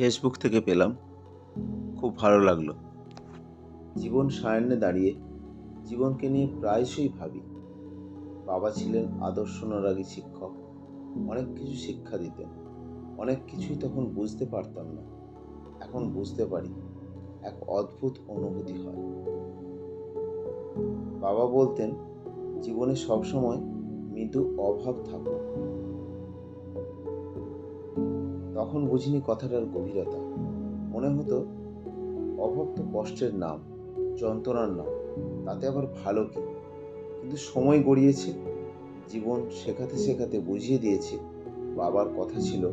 Facebook থেকে পেলাম। খুব ভালো লাগল। জীবন সায়ান্নে দাঁড়িয়ে, জীবনকে নিয়ে প্রায়শই ভাবি। বাবা ছিলেন আদর্শ অনুরাগী শিক্ষক। অনেক কিছু শিক্ষা দিতেন। অনেক কিছুই তখন বুঝতে পারতাম না। এখন বুঝতে পারি, এক অদ্ভুত অনুভূতি হয়। বাবা বলতেন, জীবনে সবসময় মৃদু অভাব থাকুক। তখন বুঝিনি কথাটার গভীরতা। মনে হতো অভাব তো কষ্টের নাম, যন্ত্রণার নাম, তাতে আবার ভালো কি? কিন্তু সময় গড়িয়েছে, জীবন শেখাতে শেখাতে বুঝিয়ে দিয়েছে, বাবার কথা ছিল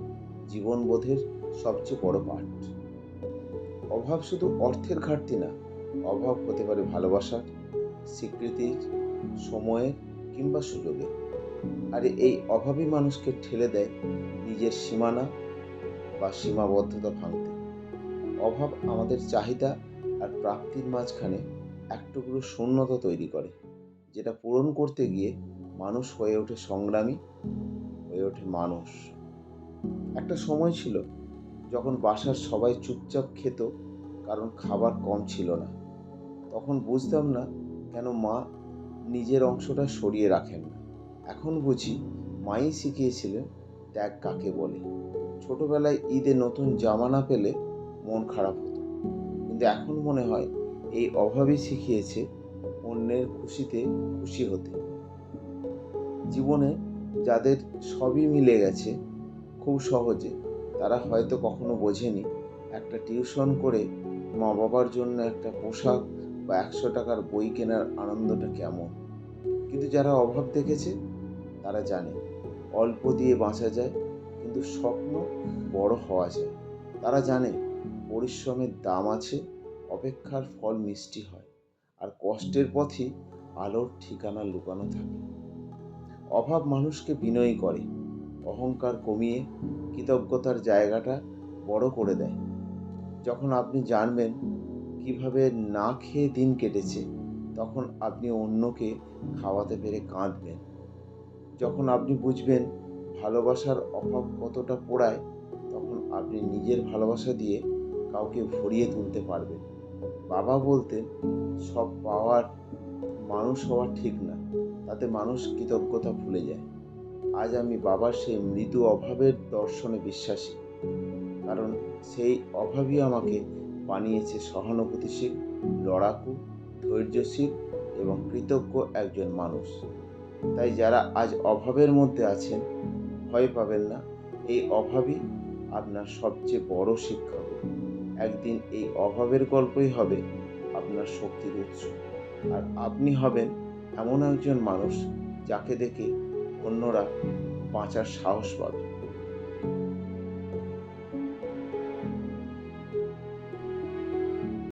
জীবনবোধের সবচেয়ে বড় পাঠ। অভাব শুধু অর্থের ঘাটতি না, অভাব হতে পারে ভালোবাসার, স্বীকৃতির, সময়ের কিংবা সুযোগের। আর এই অভাবী মানুষকে ঠেলে দেয় নিজের সীমানা বা সীমাবদ্ধতা ভাঙতে। অভাব আমাদের চাহিদা আর প্রাপ্তির মাঝখানে এক টুকরো শূন্যতা তৈরি করে, যেটা পূরণ করতে গিয়ে মানুষ হয়ে ওঠে সংগ্রামী, হয়ে ওঠে মানুষ। একটা সময় ছিল যখন বাসার সবাই চুপচাপ খেত, কারণ খাবার কম ছিল না। তখন বুঝতাম না কেন মা নিজের অংশটা সরিয়ে রাখেন না। এখন বুঝি মাই শিখিয়েছিলেন, ত্যাগ কাকে বলে? ছোটবেলায় ঈদে নতুন জামা না পেলে মন খারাপ হতো। কিন্তু এখন মনে হয় এই অভাবই শিখিয়েছে অন্যের খুশিতে খুশি হতে। জীবনে যাদের সবই মিলে গেছে খুব সহজে তারা হয়তো কখনো বোঝেনি একটা টিউশন করে মা বাবার জন্য একটা পোশাক বা একশো টাকার বই কেনার আনন্দটা কেমন? কিন্তু যারা অভাব দেখেছে তারা জানে, অল্প দিয়ে বাঁচা যায় কিন্তু স্বপ্ন বড় হওয়া যায়। তারা জানে পরিশ্রমের দাম আছে, অপেক্ষার ফল মিষ্টি হয়, আর কষ্টের পথই আলোর ঠিকানা লুকানো থাকে। অভাব মানুষকে বিনয়ী করে, অহংকার কমিয়ে কৃতজ্ঞতার জায়গাটা বড় করে দেয়। যখন আপনি জানবেন কীভাবে না খেয়ে দিন কেটেছে, তখন আপনি অন্যকে খাওয়াতে পেরে কাঁদবেন। যখন আপনি বুঝবেন ভালোবাসার অভাব কতটা পোড়ায়, তখন আপনি নিজের ভালোবাসা দিয়ে কাউকে ভরিয়ে তুলতে পারবেন। বাবা বলতেন, সব পাওয়ার মানুষ হওয়া ঠিক না, তাতে মানুষ কৃতজ্ঞতা ভুলে যায়। আজ আমি বাবার সেই মৃদু অভাবের দর্শনে বিশ্বাসী, কারণ সেই অভাবই আমাকে বানিয়েছে সহানুভূতিশীল, লড়াকু, ধৈর্যশীল এবং কৃতজ্ঞ একজন মানুষ। তাই যারা আজ অভাবের মধ্যে আছেন ভয় পাবেন না। এই অভাবই আপনার সবচেয়ে বড় শিক্ষা হবে। একদিন এই অভাবের গল্পই হবে আপনার শক্তির উৎস। আর আপনি হবেন এমন একজন মানুষ যাকে দেখে অন্যরা বাঁচার সাহস পাবে।